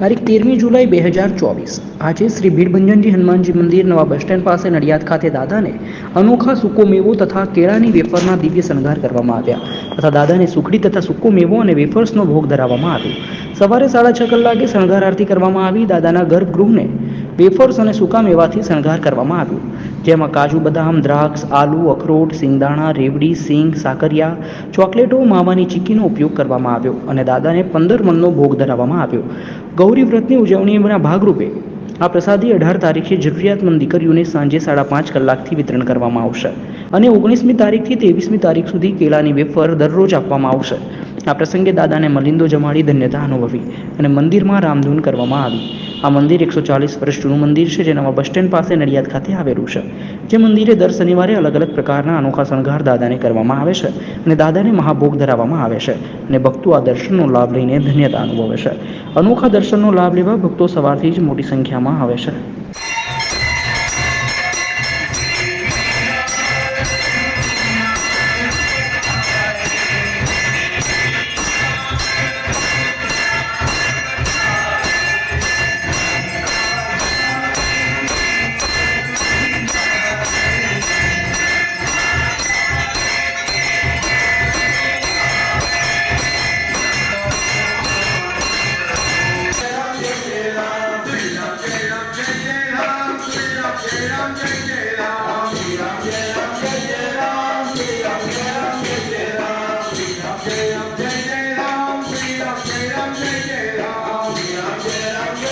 તારીખ તેરમી જુલાઈ બે હજાર ચોવીસ. આજે શ્રી ભીડભંજનજી હનુમાનજી મંદિર નવા બસ સ્ટેન્ડ પાસે નડિયાદ ખાતે દાદાને અનોખા સૂકો મેવો તથા કેળાની વેફરના દિવ્ય શણગાર કરવામાં આવ્યા તથા દાદાને સુખડી તથા સૂકો મેવો અને વેફર્સનો ભોગ ધરાવવામાં આવ્યો. સવારે સાડા છ કલાકે શણગાર આરતી કરવામાં આવી. દાદાના ગર્ભગૃહને વેફર્સ અને સૂકા મેવાથી શણગાર કરવામાં આવ્યું. જેમાં કાજુ બદામ, દ્રાક્ષ, આલુ, અખરોટ, સિંગદાણા, રેવડી, સિંગ, સાકરિયા, ચોકલેટો, માવાની ચીક્કીનો ઉપયોગ કરવામાં આવ્યો અને દાદાને પંદર મનનો ભોગ ધરાવવામાં આવ્યો. ગૌરી વ્રતની ઉજવણીના ભાગરૂપે આ પ્રસાદી અઢાર તારીખે જરૂરિયાતમંદ દીકરીઓને સાંજે સાડા પાંચ કલાકથી વિતરણ કરવામાં આવશે અને ઓગણીસમી તારીખથી ત્રેવીસમી તારીખ સુધી કેળાની વેફર દરરોજ આપવામાં આવશે. આ પ્રસંગે દાદાને મલિંદો જમાડી ધન્યતા અનુભવી અને મંદિરમાં રામધૂન કરવામાં આવી. આ મંદિર એકસો ચાલીસ વર્ષ જૂનું મંદિર છે, જેનામાં બસ સ્ટેન્ડ પાસે નડિયાદ ખાતે આવેલું છે. જે મંદિરે દર શનિવારે અલગ અલગ પ્રકારના અનોખા શણગાર દાદાને કરવામાં આવે છે અને દાદાને મહાભોગ ધરાવવામાં આવે છે અને ભક્તો આ દર્શનનો લાભ લઈને ધન્યતા અનુભવે છે. અનોખા દર્શનનો લાભ લેવા ભક્તો સવારથી જ મોટી સંખ્યામાં આવે છે.